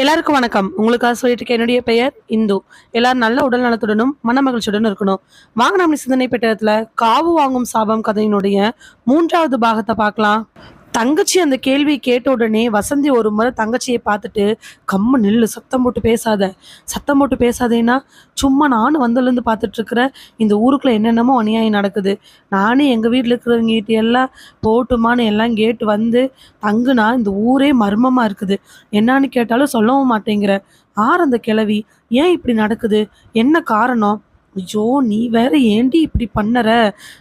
எல்லாருக்கும் வணக்கம். உங்களுக்காக சொல்லிட்டு இருக்க என்னுடைய பெயர் இந்து. எல்லாரும் நல்ல உடல் நலத்துடனும் மன மகிழ்ச்சியுடனும் இருக்கணும். வாங்க நம்ம சிந்தனை பெட்டகத்துல காவு வாங்கும் சாபம் கதையினுடைய மூன்றாவது பாகத்தை பார்க்கலாம். தங்கச்சி அந்த கேள்வி கேட்ட உடனே வசந்தி ஒரு முறை தங்கச்சியை பார்த்துட்டு கம்மு நில்லு சத்தம் போட்டு பேசாத. சத்தம் போட்டு பேசாதேன்னா சும்மா நானும் வந்ததுலேருந்து பார்த்துட்டு இருக்கிறேன் இந்த ஊருக்குள்ள என்னென்னமோ அநியாயம் நடக்குது. நானே எங்கள் வீட்டில் இருக்கிறவங்க எல்லாம் போட்டுமான்னு எல்லாம் கேட்டு வந்து தங்குனா இந்த ஊரே மர்மமாக இருக்குது. என்னான்னு கேட்டாலும் சொல்லவும் மாட்டேங்கிற. ஆர் அந்த கிழவி ஏன் இப்படி நடக்குது? என்ன காரணம்? ஐயோ நீ வேற ஏண்டி இப்படி பண்ணற?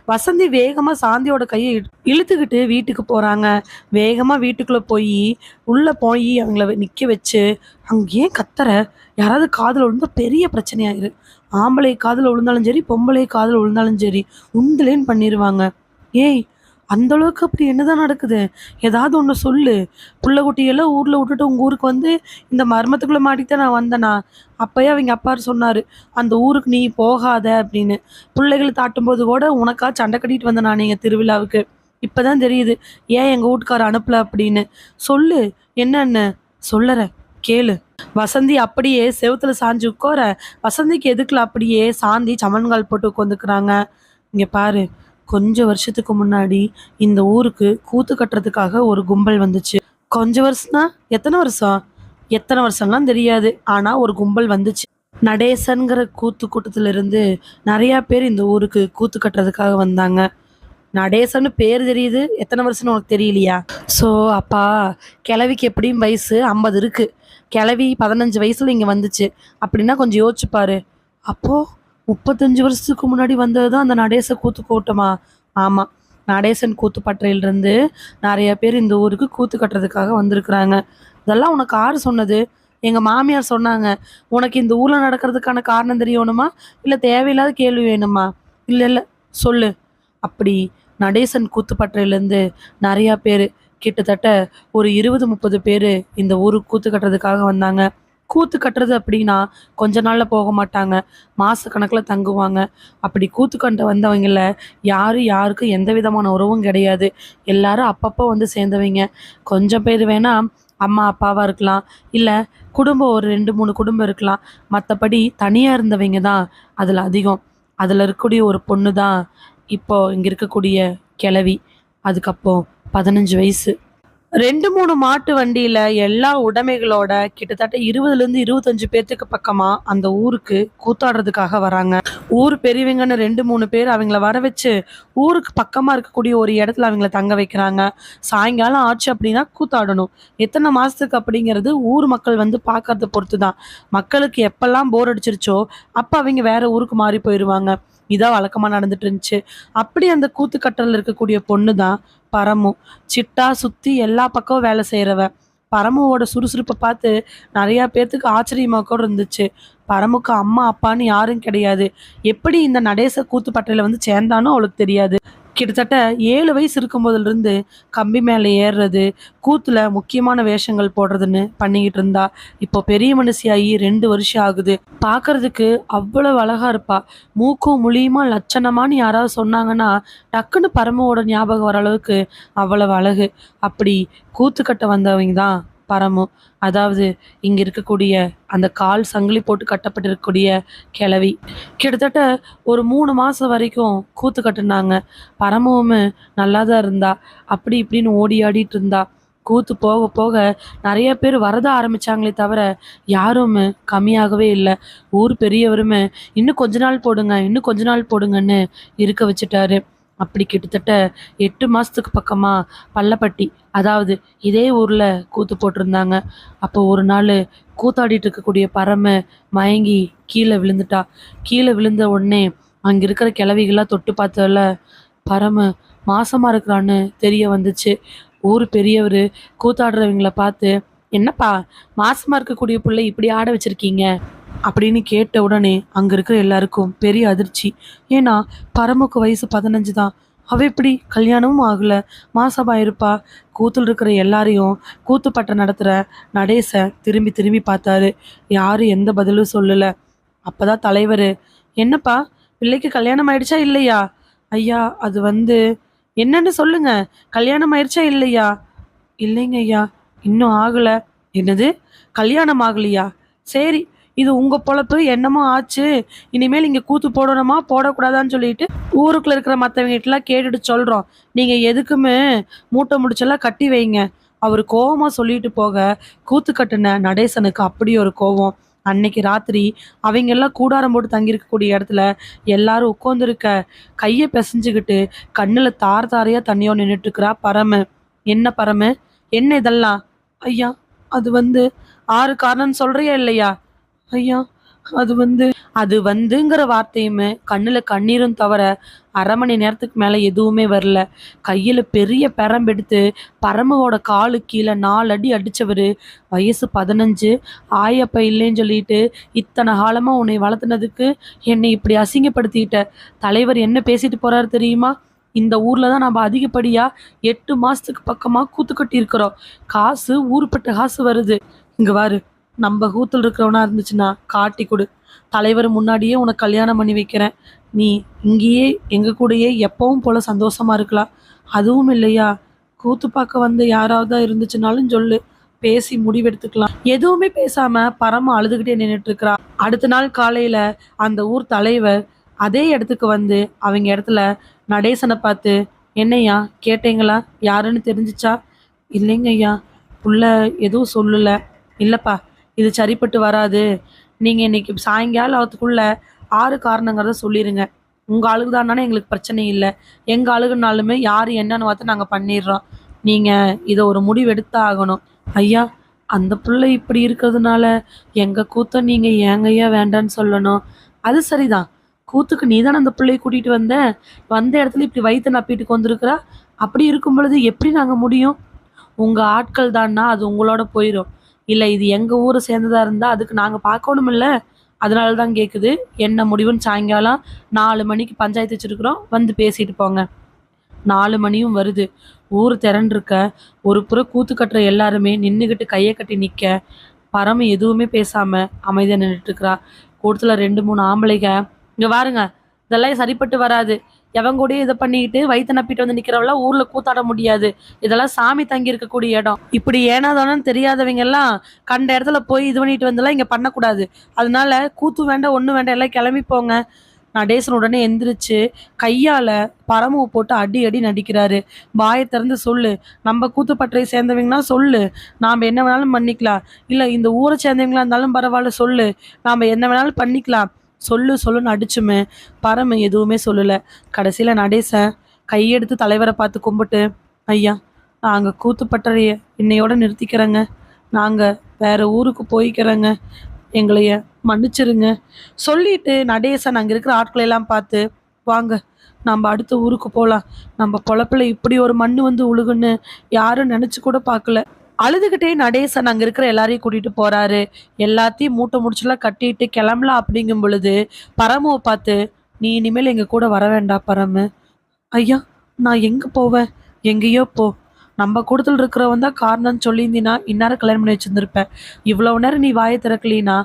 வசந்தி வேகமா சாந்தியோட கையை இழு- இழுத்துக்கிட்டு வீட்டுக்கு போறாங்க. வேகமா வீட்டுக்குள்ள போய் உள்ள போய் அவங்கள நிக்க வச்சு அங்கேயே ஏன் கத்துற? யாராவது காதில் விழுந்தா பெரிய பிரச்சனையாயிரு. ஆம்பளை காதில் விழுந்தாலும் சரி பொம்பளை காதில் விழுந்தாலும் சரி உந்துலேன்னு பண்ணிடுவாங்க ஏய் அந்த அளவுக்கு அப்படி என்னதான் நடக்குது? ஏதாவது ஒன்று சொல்லு. புள்ள குட்டியெல்லாம் ஊரில் விட்டுட்டு உங்கள் ஊருக்கு வந்து இந்த மர்மத்துக்குள்ளே மாட்டித்தான் நான் வந்தேனா? அப்பயே அவங்க அப்பாரு சொன்னார். அந்த ஊருக்கு நீ போகாத அப்படின்னு. பிள்ளைகளை தாட்டும்போது கூட உனக்கா சண்டை கட்டிட்டு வந்தேன் நான் எங்கள் திருவிழாவுக்கு? இப்போ தான் தெரியுது. ஏன் எங்கள் வீட்டுக்கார அனுப்பல அப்படின்னு. சொல்லு. என்னன்னு? சொல்லறேன் கேளு. வசந்தி அப்படியே செவுத்துல சாஞ்சு உட்கார. வசந்திக்கு எதுக்குல அப்படியே சாந்தி சமன்கால் போட்டு உட்காந்துக்கிறாங்க இங்கே பாரு. கொஞ்ச வருஷத்துக்கு முன்னாடி இந்த ஊருக்கு கூத்து கட்டுறதுக்காக ஒரு கும்பல் வந்துச்சு. கொஞ்ச வருஷம்னா எத்தனை வருஷம்? எத்தனை வருஷம்லாம் தெரியாது. ஆனால் ஒரு கும்பல் வந்துச்சு. நடேசன்கிற கூத்து கூட்டத்திலிருந்து இருந்து பேர் இந்த ஊருக்கு கூத்து கட்டுறதுக்காக வந்தாங்க. நடேசன்னு பேர் தெரியுது. எத்தனை வருஷம்னு உனக்கு தெரியலையா? ஸோ அப்பா கிழவிக்கு எப்படியும் வயசு ஐம்பது இருக்குது கிழவி பதினஞ்சு வயசில் இங்கே வந்துச்சு. அப்படின்னா கொஞ்சம் யோசிச்சு அப்போது அப்போ முப்பத்தஞ்சு வருஷத்துக்கு முன்னாடி வந்தது தான் அந்த நடேச கூத்து கோட்டமா? ஆமாம் நடேசன் கூத்துப்பற்றையிலிருந்து நிறைய பேர் இந்த ஊருக்கு கூத்து கட்டுறதுக்காக வந்திருக்கிறாங்க. இதெல்லாம் உனக்கு யார் சொன்னது? எங்கள் மாமியார் சொன்னாங்க உனக்கு இந்த ஊரில் நடக்கிறதுக்கான காரணம் தெரியணுமா? இல்லை தேவையில்லாத கேள்வி வேணுமா? இல்லை இல்லை. சொல்லு. அப்படி நடேசன் கூத்துப்பற்றையிலேருந்து நிறையா பேர் கிட்டத்தட்ட ஒரு இருபது முப்பது பேர் இந்த ஊருக்கு கூத்து கட்டுறதுக்காக வந்தாங்க. கூத்து கட்டுறது அப்படின்னா கொஞ்ச நாளில் போக மாட்டாங்க. மாத கணக்கில் தங்குவாங்க. அப்படி கூத்து கண்ட வந்தவங்கள யாரும் யாருக்கும் எந்த விதமான உறவும் கிடையாது. எல்லாரும் அப்பப்போ வந்து சேர்ந்தவங்க. கொஞ்சம் பேர் வேணால் அம்மா அப்பாவாக இருக்கலாம். இல்லை குடும்பம் ஒரு ரெண்டு மூணு குடும்பம் இருக்கலாம். மற்றபடி தனியாக இருந்தவங்க தான் அதில் அதிகம். அதில் இருக்கக்கூடிய ஒரு பொண்ணு தான் இப்போ இங்கே இருக்கக்கூடிய கிளவி அதுக்கப்புறம் பதினஞ்சு வயசு. ரெண்டு மூணு மாட்டு வண்டியில எல்லா உடைமைகளோட கிட்டத்தட்ட இருபதுல இருந்து இருபத்தஞ்சு பேர்த்துக்கு பக்கமா அந்த ஊருக்கு கூத்தாடுறதுக்காக வராங்க. ஊர் பெரியவங்கன்னு ரெண்டு மூணு பேர் அவங்கள வர வச்சு ஊருக்கு பக்கமா இருக்கக்கூடிய ஒரு இடத்துல அவங்கள தங்க வைக்கிறாங்க. சாயங்காலம் ஆச்சு அப்படின்னா கூத்தாடணும். எத்தனை மாசத்துக்கு அப்படிங்கிறது ஊர் மக்கள் வந்து பார்க்கறத பொறுத்து தான் மக்களுக்கு எப்பெல்லாம் போர் அடிச்சிருச்சோ அப்போ அவங்க வேற ஊருக்கு மாறி போயிடுவாங்க இதான் வழக்கமாக நடந்துட்டு இருந்துச்சு அப்படி அந்த கூத்துக்கட்டலில் இருக்கக்கூடிய பொண்ணு தான் பரமு. சிட்டா சுற்றி எல்லா பக்கமும் வேலை செய்கிறவ பரமுவோட சுறுசுறுப்பை பார்த்து நிறையா பேர்த்துக்கு ஆச்சரியமாக கூட இருந்துச்சு. பரமுக்கு அம்மா அப்பான்னு யாரும் கிடையாது. எப்படி இந்த நடேச கூத்துப்பட்டையில் வந்து சேர்ந்தானோ அவளுக்கு தெரியாது. கிட்டத்தட்ட ஏழு வயசு இருக்கும் கம்பி மேலே ஏறுறது கூத்தில் முக்கியமான வேஷங்கள் போடுறதுன்னு பண்ணிக்கிட்டு இருந்தா. இப்போ பெரிய மனுஷியாகி ரெண்டு வருஷம் ஆகுது. பார்க்கறதுக்கு அவ்வளவு அழகா இருப்பா. மூக்கும் முழியுமா லட்சணமான்னு யாராவது சொன்னாங்கன்னா டக்குன்னு பரமவோட ஞாபகம் வர அளவுக்கு அவ்வளவு அழகு. அப்படி கூத்துக்கட்ட வந்தவங்க தான் பரமம் அதாவது இங்கே இருக்கக்கூடிய அந்த கால் சங்கிலி போட்டு கட்டப்பட்டிருக்கக்கூடிய கிளவி கிட்டத்தட்ட ஒரு மூணு மாதம் வரைக்கும் கூத்து கட்டுனாங்க. பரமவும் நல்லா தான் இருந்தா. அப்படி இப்படின்னு ஓடி ஆடிட்டு இருந்தா. கூத்து போக போக நிறைய பேர் வரத ஆரம்பிச்சாங்களே தவிர யாரும் கம்மியாகவே இல்லை. ஊர் பெரியவருமே இன்னும் கொஞ்ச நாள் போடுங்க இன்னும் கொஞ்ச நாள் போடுங்கன்னு இருக்க வச்சுட்டாரு. அப்படி கிட்டத்தட்ட எட்டு மாதத்துக்கு பக்கமாக பள்ளப்பட்டி அதாவது இதே ஊர்ல கூத்து போட்டிருந்தாங்க. அப்போ ஒரு நாள் கூத்தாடிட்டு இருக்கக்கூடிய பறமை மயங்கி கீழே விழுந்துட்டா. கீழே விழுந்த உடனே அங்க இருக்கிற கிழவிகள்லாம் தொட்டு பார்த்ததுல பறமை மாசமா இருக்கிறான்னு தெரிய வந்துச்சு. ஊர் பெரியவர் கூத்தாடுறவங்கள பார்த்து என்னப்பா மாசமா இருக்கக்கூடிய பிள்ளை இப்படி ஆட வச்சிருக்கீங்க? அப்படின்னு கேட்ட உடனே அங்க இருக்கிற எல்லாருக்கும் பெரிய அதிர்ச்சி. ஏன்னா பரமுக்கு வயசு பதினஞ்சு தான். அவ எப்படி? கல்யாணமும் ஆகலை. மாசமாக இருப்பா. கூத்தில் இருக்கிற எல்லாரையும் கூத்துப்பட்டை நடத்துகிற நடேச திரும்பி திரும்பி பார்த்தாரு. யாரும் எந்த பதிலும் சொல்லலை. அப்போதான் தலைவர் என்னப்பா பிள்ளைக்கு கல்யாணம் ஆயிடுச்சா இல்லையா? ஐயா அது வந்து என்னன்னு சொல்லுங்க. கல்யாணம் ஆயிடுச்சா இல்லையா? இல்லைங்க ஐயா இன்னும் ஆகலை. என்னது? கல்யாணம் ஆகலையா? சரி இது உங்கள் பொழப்பு என்னமோ ஆச்சு. இனிமேல் இங்கே கூத்து போடணுமா? போடக்கூடாதான்னு சொல்லிட்டு ஊருக்குள்ள இருக்கிற மற்றவங்ககிட்டலாம் கேட்டுட்டு சொல்கிறோம் நீங்கள் எதுக்குமே மூட்டை முடிச்செல்லாம் கட்டி வைங்க. அவர் கோபமாக சொல்லிட்டு போக கூத்து கட்டுன நடேசனுக்கு அப்படி ஒரு கோவம். அன்னைக்கு ராத்திரி அவங்க எல்லாம் கூடாரம் போட்டு தங்கியிருக்கக்கூடிய இடத்துல எல்லாரும் உட்காந்துருக்க கையை பிசைஞ்சுக்கிட்டு கண்ணில் தார் தாரையாக தண்ணியோ நின்றுட்டு பரமு. என்ன பரமு? என்ன இதெல்லாம்? ஐயா அது வந்து ஆறு காரணம்னு சொல்கிறியா இல்லையா? ஐயா அது வந்து அது வந்துங்கிற வார்த்தையுமே கண்ணில் கண்ணீரும் தவிர அரை மணி நேரத்துக்கு மேலே எதுவுமே வரல. கையில் பெரிய பெரம்பெடுத்து பரமவோட காலு கீழே நாலு அடி அடித்தவர் வயசு பதினஞ்சு. ஆயப்ப இல்லைன்னு சொல்லிட்டு இத்தனை காலமாக உன்னை வளர்த்துனதுக்கு என்னை இப்படி அசிங்கப்படுத்திட்ட. தலைவர் என்ன பேசிட்டு போகிறாரு தெரியுமா? இந்த ஊரில் தான் நம்ம அதிகப்படியாக எட்டு மாதத்துக்கு பக்கமாக கூத்து கட்டியிருக்கிறோம். காசு ஊர்பட்ட காசு வருது. இங்கே வாரு. நம்ம கூத்தில் இருக்கிறவனா இருந்துச்சுன்னா காட்டி கொடு. தலைவர் முன்னாடியே உனக்கு கல்யாணம் பண்ணி வைக்கிறேன். நீ இங்கேயே எங்கள் கூடயே எப்பவும் போல சந்தோஷமா இருக்கலாம் அதுவும் இல்லையா? கூத்து பார்க்க வந்து யாராவது இருந்துச்சுனாலும் சொல்லு. பேசி முடிவெடுத்துக்கலாம். எதுவுமே பேசாம பரம அழுதுகிட்டே நின்றுட்டு இருக்கிறா. அடுத்த நாள் காலையில அந்த ஊர் தலைவர் அதே இடத்துக்கு வந்து அவங்க இடத்துல நடேசனை பார்த்து என்னய்யா கேட்டீங்களா? யாருன்னு தெரிஞ்சுச்சா? இல்லைங்க ஐயா புள்ள எதுவும் சொல்லல. இல்லப்பா இது சரிப்பட்டு வராது. நீங்கள் இன்னைக்கு சாயங்காலத்துக்குள்ள ஆறு காரணங்கிறத சொல்லிடுங்க உங்கள் ஆளுக்கு தானே எங்களுக்கு பிரச்சனை இல்லை. எங்கள் அழுகுனாலுமே யார் என்னன்னு பார்த்து நாங்கள் பண்ணிடுறோம். நீங்கள் இதை ஒரு முடிவு எடுத்து ஆகணும். ஐயா அந்த பிள்ளை இப்படி இருக்கிறதுனால எங்கள் கூத்த ஏங்க ஏங்கய்யா வேண்டான்னு சொல்லணும்? அது சரிதான். கூத்துக்கு நீ தானே அந்த பிள்ளைய கூட்டிகிட்டு வந்த? வந்த இடத்துல இப்படி வயிற்று நப்பிட்டு வந்திருக்கிறா? அப்படி இருக்கும் பொழுது எப்படி நாங்கள் முடியும்? உங்கள் ஆட்கள் தான்னா அது உங்களோட போயிடும் இல்லை இது எங்கள் ஊரை சேர்ந்ததாக இருந்தால் அதுக்கு நாங்கள் பார்க்கணும் இல்லை அதனால தான் கேட்குது என்ன முடிவுன்னு சாயங்காலம் நாலு மணிக்கு பஞ்சாயத்து வச்சுருக்குறோம். வந்து பேசிட்டு போங்க. நாலு மணியும் வருது. ஊர் திரண்டிருக்க. ஒரு புற கூத்து கட்டுற எல்லாருமே நின்றுக்கிட்டு கையை கட்டி நிற்க பரம எதுவுமே பேசாமல் அமைதியாக நின்றுட்டுருக்குறா கூட்டத்தில் ரெண்டு மூணு ஆம்பளைங்க. இங்கே பாருங்க இதெல்லாம் சரிப்பட்டு வராது. எவன் கூடயும் இதை பண்ணிக்கிட்டு வயிற்று நப்பிட்டு வந்து நிக்கிறவெல்லாம் ஊர்ல கூத்தாட முடியாது. இதெல்லாம் சாமி தங்கி இருக்கக்கூடிய இடம். இப்படி ஏனாதானு தெரியாதவங்க எல்லாம் கண்ட இடத்துல போய் இது பண்ணிட்டு வந்தெல்லாம் இங்க பண்ணக்கூடாது. அதனால கூத்து வேண்டாம் ஒண்ணு வேண்டாம் எல்லாம் கிளம்பி போங்க. நடேசன் உடனே எந்திரிச்சு கையால பரமுவை போட்டு அடி அடி நடிக்கிறாரு. வாயை திறந்து சொல்லு. நம்ம கூத்துப்பட்டறை சேர்ந்தவங்கன்னா சொல்லு. நாம் என்ன வேணாலும் பண்ணிக்கலாம். இல்லை இந்த ஊரை சேர்ந்தவங்களா இருந்தாலும் பரவாயில்ல சொல்லு. நாம் என்ன வேணாலும் பண்ணிக்கலாம். சொல்லு சொல்லுன்னு அடிச்சுமே. பரம எதுவுமே சொல்லலை. கடைசியில் நடேசன் கையெடுத்து தலைவரை பார்த்து கும்பிட்டு ஐயா நாங்க கூத்துப்பட்டறைய இன்னையோட நிறுத்திக்கிறேங்க. நாங்கள் வேற ஊருக்கு போய்க்கிறேங்க. எங்களைய மன்னிச்சிருங்க. சொல்லிட்டு நடேசன் அங்கே இருக்கிற ஆட்களை எல்லாம் பார்த்து வாங்க நம்ம அடுத்த ஊருக்கு போகலாம் நம்ம பொழப்புல இப்படி ஒரு மண்ணு வந்து உழுகுன்னு யாரும் நினச்சி கூட பார்க்கல. அழுதுகிட்டே நடேசன் அங்கே இருக்கிற எல்லாரையும் கூட்டிட்டு போறாரு. எல்லாத்தையும் மூட்டை முடிச்சுலாம் கட்டிட்டு கிளம்பலாம் அப்படிங்கும் பொழுது பரமுவை பார்த்து நீ இனிமேல் எங்க கூட வர வேண்டாம் பரமு. ஐயா நான் எங்க போவேன்? எங்கேயோ போ. நம்ம கூடத்தில் இருக்கிறவன் தான் காரணம்னு சொல்லியிருந்தீன்னா இந்நேரம் கல்யாணம் பண்ணி வச்சுருந்துருப்பேன். இவ்வளவு நேரம் நீ வாயை திறக்கலினா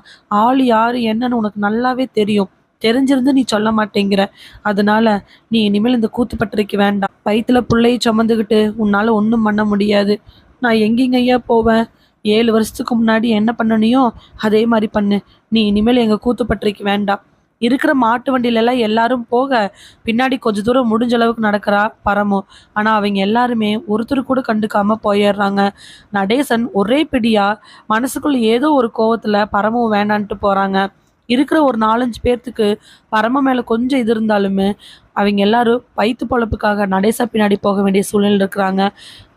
ஆள் யாரு என்னன்னு உனக்கு நல்லாவே தெரியும். தெரிஞ்சிருந்து நீ சொல்ல மாட்டேங்கிற. அதனால நீ இனிமேல் இந்த கூத்து கூத்துப்பட்டறைக்கு வேண்டாம். வயிற்றுல பிள்ளையை சுமந்துக்கிட்டு உன்னால ஒன்றும் பண்ண முடியாது. நான் எங்கெங்க ஐயா போவேன். ஏழு வருஷத்துக்கு முன்னாடி என்ன பண்ணனியோ அதே மாதிரி பண்ணு. நீ இனிமேல் எங்க கூத்துப்பட்டறைக்கு வேண்டாம். இருக்கிற மாட்டு வண்டியில எல்லாம் எல்லாரும் போக பின்னாடி கொஞ்ச தூரம் முடிஞ்ச அளவுக்கு நடக்கிறா பரமு. ஆனா அவங்க எல்லாருமே ஒருத்தர் கூட கண்டுக்காம போயிடுறாங்க. நடேசன் ஒரே பிடியா மனசுக்குள்ள ஏதோ ஒரு கோவத்துல பரமும் வேண்டான்ட்டு போறாங்க. இருக்கிற ஒரு நாலஞ்சு பேர்த்துக்கு பரம மேலே கொஞ்சம் இது இருந்தாலுமே அவங்க எல்லாரும் வயிற்று பொழப்புக்காக நடேசா பின்னாடி போக வேண்டிய சூழ்நிலை இருக்கிறாங்க.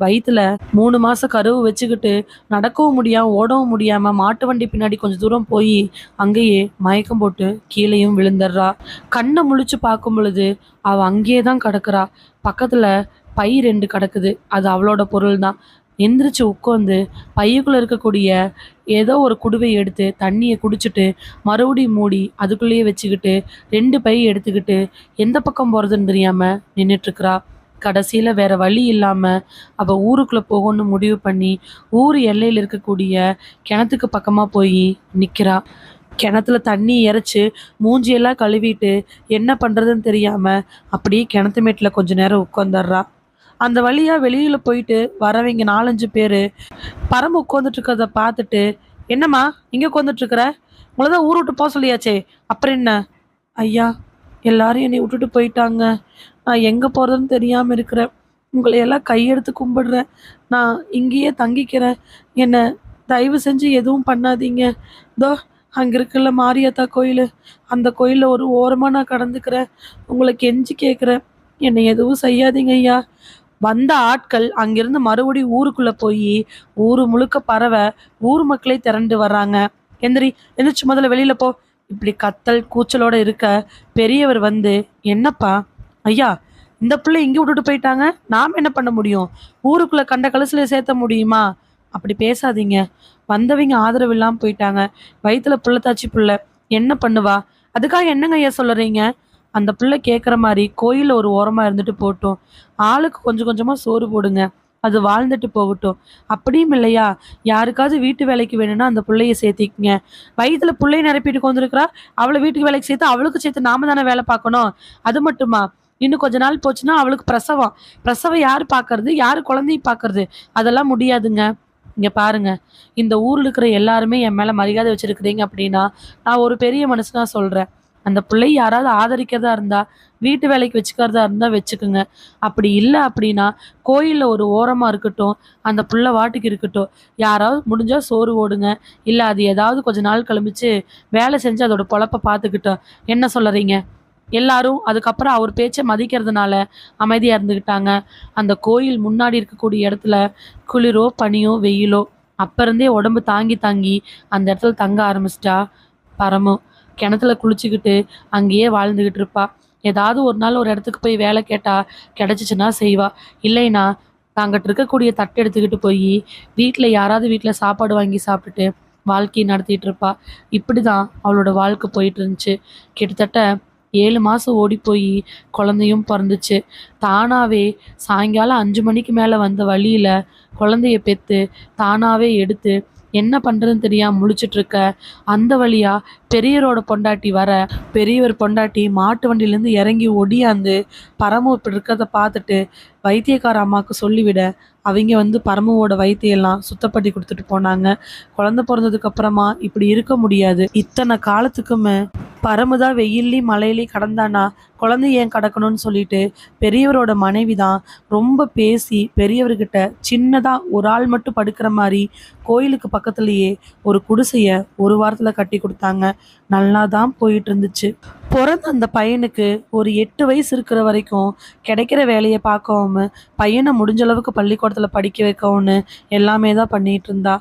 வயிற்றுல மூணு மாதம் கருவு வச்சுக்கிட்டு நடக்கவும் முடியாம ஓடவும் முடியாமல் மாட்டு வண்டி பின்னாடி கொஞ்சம் தூரம் போய் அங்கேயே மயக்கம் போட்டு கீழேயும் விழுந்துடுறா. கண்ணை முழிச்சு பார்க்கும் பொழுது அவள் அங்கேயே தான் கிடக்குறா. பக்கத்தில் பை ரெண்டு கிடக்குது. அது அவளோட பொருள் தான் எந்திரிச்சு உட்காந்து பையக்குள்ளே இருக்கக்கூடிய ஏதோ ஒரு குடுவை எடுத்து தண்ணியை குடிச்சிட்டு மறுபடியும் மூடி அதுக்குள்ளேயே வச்சுக்கிட்டு ரெண்டு பை எடுத்துக்கிட்டு எந்த பக்கம் போகிறதுன்னு தெரியாமல் நின்றுட்டுருக்குறா கடைசியில் வேறு வழி இல்லாமல் அவள் ஊருக்குள்ளே போகணும்னு முடிவு பண்ணி ஊர் எல்லையில் இருக்கக்கூடிய கிணத்துக்கு பக்கமாக போய் நிற்கிறா கிணத்துல தண்ணி இறைச்சி மூஞ்சியெல்லாம் கழுவிட்டு என்ன பண்ணுறதுன்னு தெரியாமல் அப்படியே கிணத்து மேட்டில் கொஞ்சம் நேரம் உட்காந்துடுறா அந்த வழியா வெளியில் போயிட்டு வரவங்க நாலஞ்சு பேர் பரம்பு உட்காந்துட்டு இருக்கிறத பார்த்துட்டு என்னம்மா இங்கே உட்காந்துட்ருக்குற உங்களை தான் ஊர் விட்டு போக சொல்லியாச்சே. அப்புறம் என்ன? ஐயா எல்லாரும் என்னை விட்டுட்டு போயிட்டாங்க. நான் எங்கே போகிறதுன்னு தெரியாமல் இருக்கிறேன். உங்களை எல்லாம் கையெடுத்து கும்பிடுறேன். நான் இங்கேயே தங்கிக்கிறேன். என்னை தயவு செஞ்சு எதுவும் பண்ணாதீங்க. தோ அங்கே இருக்குல்ல மாரியாத்தா கோயில். அந்த கோயிலில் ஒரு ஓரமாக நான் கடந்துக்கிறேன். உங்களை கெஞ்சி கேட்குறேன் என்னை எதுவும் செய்யாதீங்க ஐயா. வந்த ஆட்கள் அங்கிருந்து மறுபடியும் ஊருக்குள்ளே போய் ஊர் முழுக்க பரவ ஊர் மக்களே திரண்டு வர்றாங்க. எந்திரி எந்திரிச்சு முதல்ல வெளியில் போ. இப்படி கத்தல் கூச்சலோட இருக்க பெரியவர் வந்து என்னப்பா? ஐயா இந்த பிள்ளை இங்கே விட்டுட்டு போயிட்டாங்க. நாம் என்ன பண்ண முடியும்? ஊருக்குள்ளே கண்ட கலசில் சேர்த்த முடியுமா? அப்படி பேசாதீங்க. வந்தவங்க ஆதரவு இல்லாமல் போயிட்டாங்க. வயிற்றுல புள்ளத்தாச்சி பிள்ளை என்ன பண்ணுவா? அதுக்காக என்னங்க ஐயா சொல்லுறீங்க அந்த பிள்ளை கேட்குற மாதிரி கோயிலில் ஒரு ஓரமாக இருந்துட்டு போகட்டும். ஆளுக்கு கொஞ்சம் கொஞ்சமாக சோறு போடுங்க. அது வாழ்ந்துட்டு போகட்டும். அப்படியும் இல்லையா? யாருக்காவது வீட்டு வேலைக்கு வேணும்னா அந்த பிள்ளைய சேர்த்திக்கங்க. வயிற்றுல பிள்ளைய நிரப்பிட்டு கொண்டிருக்கிறா அவளை வீட்டுக்கு வேலைக்கு சேர்த்து அவளுக்கு சேர்த்து நாம தானே வேலை பார்க்கணும். அது மட்டுமா? இன்னும் கொஞ்ச நாள் போச்சுன்னா அவளுக்கு பிரசவம். பிரசவம் யார் பார்க்கறது? யார் குழந்தையும் பார்க்கறது? அதெல்லாம் முடியாதுங்க. இங்கே பாருங்க. இந்த ஊரில் இருக்கிற எல்லாருமே என் மேலே மரியாதை வச்சிருக்கிறீங்க அப்படின்னா நான் ஒரு பெரிய மனுஷனா சொல்கிறேன் அந்த பிள்ளை யாராவது ஆதரிக்கிறதா இருந்தா வீட்டு வேலைக்கு வச்சுக்கிறதா இருந்தா வச்சுக்குங்க. அப்படி இல்லை அப்படின்னா கோயிலில் ஒரு ஓரமாக இருக்கட்டும் அந்த புள்ள வாட்டுக்கு இருக்கட்டும் யாராவது முடிஞ்சால் சோறு ஓடுங்க இல்லை அது ஏதாவது கொஞ்ச நாள் கழிச்சு வேலை செஞ்சு அதோட பொழப்பை பார்த்துக்கிட்டோம். என்ன சொல்லுறீங்க எல்லாரும் அதுக்கப்புறம் அவர் பேச்சை மதிக்கிறதுனால அமைதியாக இருந்துக்கிட்டாங்க அந்த கோயில் முன்னாடி இருக்கக்கூடிய இடத்துல குளிரோ பனியோ வெயிலோ அப்போ இருந்தே உடம்பு தாங்கி தாங்கி அந்த இடத்துல தங்க ஆரம்பிச்சிட்டா பரமும் கிணத்துல குளிச்சுக்கிட்டு அங்கேயே வாழ்ந்துக்கிட்டு இருப்பா. ஏதாவது ஒரு நாள் ஒரு இடத்துக்கு போய் வேலை கேட்டா கிடைச்சிச்சுன்னா செய்வா. இல்லைன்னா தாங்கிட்ட இருக்கக்கூடிய தட்டு எடுத்துக்கிட்டு போய் வீட்டில் யாராவது வீட்டில் சாப்பாடு வாங்கி சாப்பிட்டுட்டு வாழ்க்கையை நடத்திட்டு இருப்பா. இப்படி தான் அவளோட வாழ்க்கை போயிட்டு இருந்துச்சு. கிட்டத்தட்ட ஏழு மாதம் ஓடி போய் குழந்தையும் பிறந்துச்சு. தானாகவே சாயங்காலம் அஞ்சு மணிக்கு மேலே வந்த வழியில் குழந்தைய பெற்று தானாகவே எடுத்து என்ன பண்ணுறதுன்னு தெரியாமல் முழிச்சிட்டு இருக்க அந்த வழியா பெரியரோட பொண்டாட்டி வர பெரியவர் பொண்டாட்டி மாட்டு வண்டியிலேருந்து இறங்கி ஒடியாந்து பரமு இப்படி இருக்கிறத பார்த்துட்டு வைத்தியக்கார அம்மாவுக்கு சொல்லிவிட அவங்க வந்து பரமுவோட வைத்தியெல்லாம் சுத்தப்படுத்தி கொடுத்துட்டு போனாங்க. குழந்தை பிறந்ததுக்கு அப்புறமா இப்படி இருக்க முடியாது. இத்தனை காலத்துக்குமே பரமுதான் வெயில்லையும் மழையிலையும் கடந்தானா? குழந்தை ஏன் கடக்கணும்னு சொல்லிட்டு பெரியவரோட மனைவி தான் ரொம்ப பேசி பெரியவர்கிட்ட சின்னதாக ஒரு ஆள் மட்டும் படுக்கிற மாதிரி கோயிலுக்கு பக்கத்துலேயே ஒரு குடிசையை ஒரு வாரத்தில் கட்டி கொடுத்தாங்க. நல்லா தான் போயிட்டு இருந்துச்சு பிறந்த அந்த பையனுக்கு ஒரு எட்டு வயசு இருக்கிற வரைக்கும் கிடைக்கிற வேலையை பண்ணாமல் பையனை முடிஞ்ச அளவுக்கு பள்ளிக்கூடத்தில் படிக்க வைக்கவும்னு எல்லாமே தான் பண்ணிகிட்டு இருந்தா.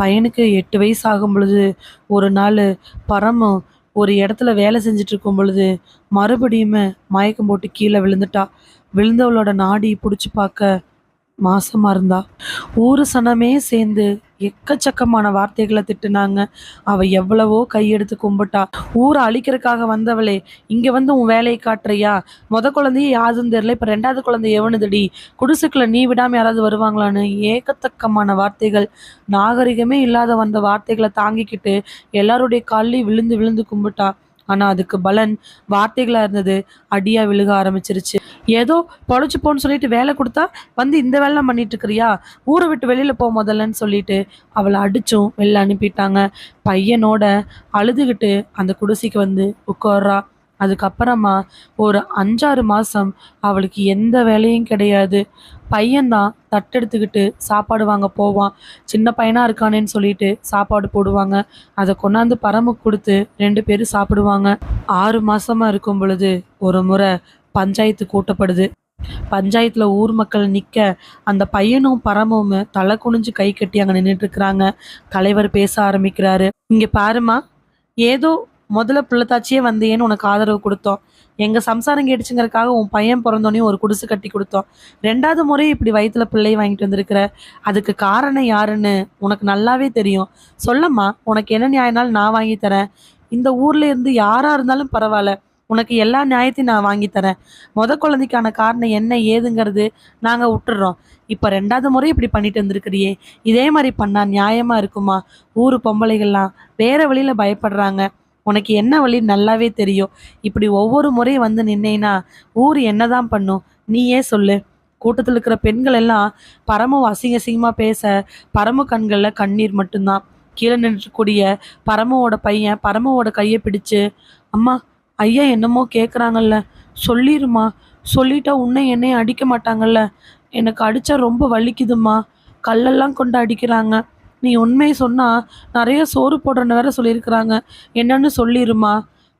பையனுக்கு எட்டு வயசு ஆகும் பொழுது ஒரு நாள் பரமு ஒரு இடத்துல வேலை செஞ்சுட்டு இருக்கும் பொழுது மறுபடியுமே மயக்கம் போட்டு கீழே விழுந்துட்டா. விழுந்தவளோட நாடி பிடிச்சி பார்க்க மாசமாக இருந்தா ஊர் சனமே சேர்ந்து எக்கச்சக்கமான வார்த்தைகளை திட்டுனாங்க. அவ எவ்வளவோ கையெடுத்து கும்பிட்டா. ஊரை அழிக்கிறதுக்காக வந்தவளே இங்கே வந்து உன் வேலையை காட்டுறியா? முத குழந்தைய யாருன்னு தெரியல இப்போ ரெண்டாவது குழந்தை எவனுதுடி? குடிசுக்குள்ள நீ விடாமல் யாராவது வருவாங்களான்னு ஏக்கத்தக்கமான வார்த்தைகள். நாகரிகமே இல்லாத வந்த வார்த்தைகளை தாங்கிக்கிட்டு எல்லாருடைய காலையும் விழுந்து விழுந்து கும்பிட்டா. ஆனால் அதுக்கு பலன் வார்த்தைகளாக இருந்தது. அடியாக விழுக ஆரம்பிச்சிருச்சு. ஏதோ பொழைச்சு போன்னு சொல்லிட்டு வேலை கொடுத்தா வந்து இந்த வேலை பண்ணிட்டு இருக்கிறியா ஊரை விட்டு வெளியில போ முதல்லன்னு சொல்லிட்டு அவளை அடிச்சும் வெளில அனுப்பிட்டாங்க. பையனோட அழுதுகிட்டு அந்த குடிசைக்கு வந்து உட்கார்றா. அதுக்கப்புறமா ஒரு அஞ்சாறு மாதம் அவளுக்கு எந்த வேலையும் கிடையாது. பையன்தான் தட்டெடுத்துக்கிட்டு சாப்பாடு வாங்க போவான். சின்ன பையனாக இருக்கானேன்னு சொல்லிட்டு சாப்பாடு போடுவாங்க. அதை கொண்டாந்து பரமுக்கு கொடுத்து ரெண்டு பேரும் சாப்பிடுவாங்க. ஆறு மாதமாக இருக்கும் பொழுது ஒரு முறை பஞ்சாயத்து கூட்டப்படுது. பஞ்சாயத்துல ஊர் மக்கள் நிற்க அந்த பையனும் பரமும் தலை குனிஞ்சு கை கட்டி அங்க நின்றுட்டுருக்குறாங்க தலைவர் பேச ஆரம்பிக்கிறாரு. இங்கே பாருமா ஏதோ முதல்ல பிள்ளைத்தாச்சியே வந்தேன்னு உனக்கு ஆதரவு கொடுத்தோம். எங்க சம்சாரம் கேட்டுச்சுங்கிறதுக்காக உன் பையன் பிறந்தோடனே ஒரு குடிசு கட்டி கொடுத்தோம். ரெண்டாவது முறை இப்படி வயித்துல பிள்ளை வாங்கிட்டு வந்திருக்கிற அதுக்கு காரணம் யாருன்னு உனக்கு நல்லாவே தெரியும். சொல்லம்மா உனக்கு என்ன நியாயம்னாலும் நான் வாங்கி தரேன். இந்த ஊர்ல இருந்து யாரா இருந்தாலும் பரவாயில்ல. உனக்கு எல்லா நியாயத்தையும் நான் வாங்கி தரேன். முத குழந்தைக்கான காரணம் என்ன ஏதுங்கிறது நாங்கள் விட்டுடுறோம் இப்போ ரெண்டாவது முறை இப்படி பண்ணிட்டு வந்திருக்கிறியே. இதே மாதிரி பண்ணா நியாயமாக இருக்குமா? ஊர் பொம்பளைகள்லாம் வேற வழியில் பயப்படுறாங்க. உனக்கு என்ன வழி? நல்லாவே தெரியும். இப்படி ஒவ்வொரு முறையும் வந்து நின்னேன்னா ஊர் என்னதான் பண்ணும்? நீயே சொல்லு. கூட்டத்தில் இருக்கிற பெண்கள் எல்லாம் பரமும் அசிங்க அசிங்கமாக பேச பரமு கண்களில் கண்ணீர் மட்டும்தான். கீழே நின்றுக்கூடிய பரமுவோட பையன் பரமுவோட கையை பிடிச்சு அம்மா ஐயா என்னமோ கேட்குறாங்கல்ல சொல்லிருமா. சொல்லிட்டா உன்னை என்னையும் அடிக்க மாட்டாங்கல்ல. எனக்கு அடித்தா ரொம்ப வலிக்குதும்மா. கல்லெல்லாம் கொண்டு அடிக்கிறாங்க. நீ உண்மையை சொன்னால் நிறைய சோறு போடுறன்னு வேற சொல்லியிருக்கிறாங்க. என்னன்னு சொல்லிடுமா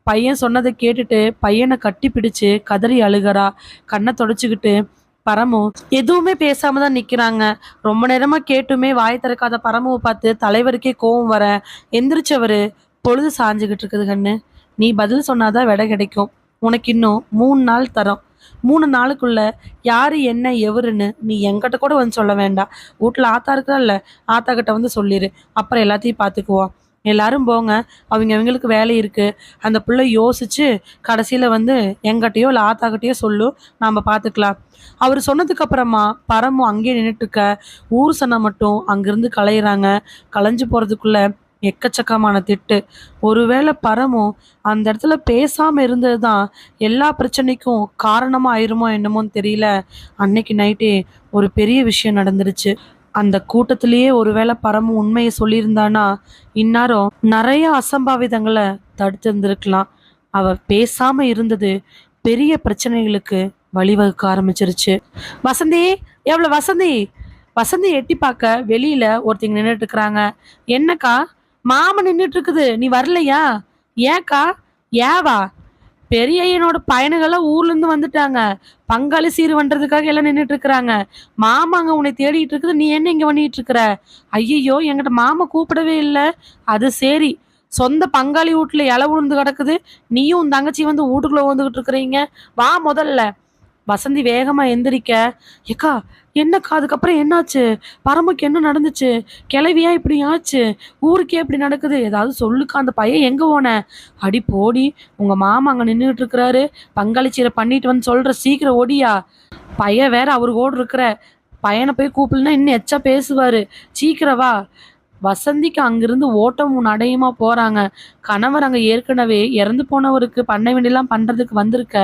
பையன் சொன்னதை கேட்டுட்டு பையனை கட்டி பிடிச்சு கதறி அழுகிறா. கண்ணை தொடச்சிக்கிட்டு பரமு எதுவுமே பேசாம தான் நிக்கிறாங்க. ரொம்ப நேரமா கேட்டுமே வாய் திறக்காத பரமுவை பார்த்து தலைவருக்கே கோவம் வர. எந்திரிச்சவரு பொழுது சாஞ்சுக்கிட்டு இருக்குது கண்ணு. நீ பதில் சொன்னாதான் விடை கிடைக்கும். உனக்கு இன்னும் மூணு நாள் தரோம். மூணு நாளுக்குள்ள யாரு என்ன எவருன்னு நீ என்கிட்ட கூட வந்து சொல்ல வேண்டாம். வீட்டில் ஆத்தா இருக்கிறல்ல ஆத்தா கிட்ட வந்து சொல்லிடு அப்புறம் எல்லாத்தையும் பார்த்துக்குவோம் எல்லாரும் போங்க. அவங்க அவங்களுக்கு வேலை இருக்கு. அந்த பிள்ளை யோசிச்சு கடைசியில வந்து எங்கிட்டயோ இல்லை ஆத்தாக்கிட்டேயோ சொல்லு. நாம பார்த்துக்கலாம். அவர் சொன்னதுக்கு அப்புறமா பரமும் அங்கேயே நின்றுட்டு இருக்க. ஊர் சனம் மட்டும் அங்கிருந்து கலையிறாங்க. களைஞ்சு போறதுக்குள்ள எக்கச்சக்கமான திட்டு. ஒருவேளை பரமும் அந்த இடத்துல பேசாம இருந்தது தான் எல்லா பிரச்சனைக்கும் காரணமா ஆயிருமோ என்னமோன்னு தெரியல. அன்னைக்கு நைட்டே ஒரு பெரிய விஷயம் நடந்துருச்சு. அந்த கூட்டத்திலேயே ஒருவேளை பரமும் உண்மையை சொல்லியிருந்தானா? இந்நேரம் நிறைய அசம்பாவிதங்களை தடுத்திருந்திருக்கலாம். அவ பேசாம இருந்தது பெரிய பிரச்சனைகளுக்கு வழிவகுக்க ஆரம்பிச்சிருச்சு. வசந்தி எவ்வளவு வசந்தி? வசந்தி எட்டி பார்க்க வெளியில ஒருத்தங்க நின்றுட்டு இருக்கிறாங்க. என்னக்கா? மாமன் நின்றுட்டு இருக்குது நீ வரலையா? ஏக்கா ஏவா. பெரிய ஐயனோட பையனுங்கெல்லாம் ஊர்ல இருந்து வந்துட்டாங்க. பங்காளி சீர் பண்றதுக்காக எல்லாம் நின்றுட்டு இருக்கிறாங்க மாமா அங்க உன்னை தேடிட்டு இருக்குது நீ என்ன இங்க பண்ணிட்டு இருக்கிற ஐயையோ என்கிட்ட மாமா கூப்பிடவே இல்லை. அது சரி. சொந்த பங்காளி வீட்டுல இலை விழுந்து கிடக்குது. நீயும் உன் தங்கச்சி வந்து வீட்டுக்குள்ள வந்துகிட்டு இருக்கிறீங்க வா முதல்ல. வசந்தி வேகமா எந்திரிக்க ஏக்கா என்னக்கா அதுக்கப்புறம் என்னாச்சு? பரமக்கு என்ன நடந்துச்சு? கிளவியா இப்படி ஆச்சு? ஊருக்கே இப்படி நடக்குது? ஏதாவது சொல்லுக்கா அந்த பையன் எங்க போன? அடி போடி உங்க மாமா அங்க நின்றுட்டு இருக்கிறாரு. பங்களிச்சீரை பண்ணிட்டு வந்து சொல்ற சீக்கிரம் ஓடியா. பையன் வேற அவரு ஓடு இருக்கிற. பையனை போய் கூப்பிடலன்னா இன்னும் எச்சா பேசுவாரு. சீக்கிரம் வா. வசந்திக்கு அங்கிருந்து ஓட்டமும் நடையுமா போகிறாங்க கணவர் அங்கே ஏற்கனவே இறந்து போனவருக்கு பண்ண வேண்டியெல்லாம் பண்ணுறதுக்கு வந்திருக்க.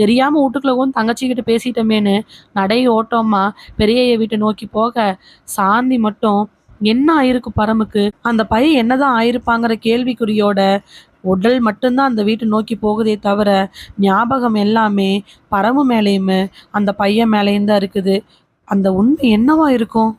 தெரியாமல் வீட்டுக்குள்ளவும் வந்து தங்கச்சி பேசிட்டோமேன்னு நடை ஓட்டமா பெரியைய வீட்டை நோக்கி போக சாந்தி மட்டும் என்ன ஆயிருக்கு பரமுக்கு? அந்த பையன் என்னதான் ஆயிருப்பாங்கிற கேள்விக்குறியோட உடல் மட்டும்தான் அந்த வீட்டை நோக்கி போகுதே தவிர ஞாபகம் எல்லாமே பரமு மேலேயுமே அந்த பையன் மேலேயும் தான் இருக்குது. அந்த உண்மை என்னவா இருக்கும்?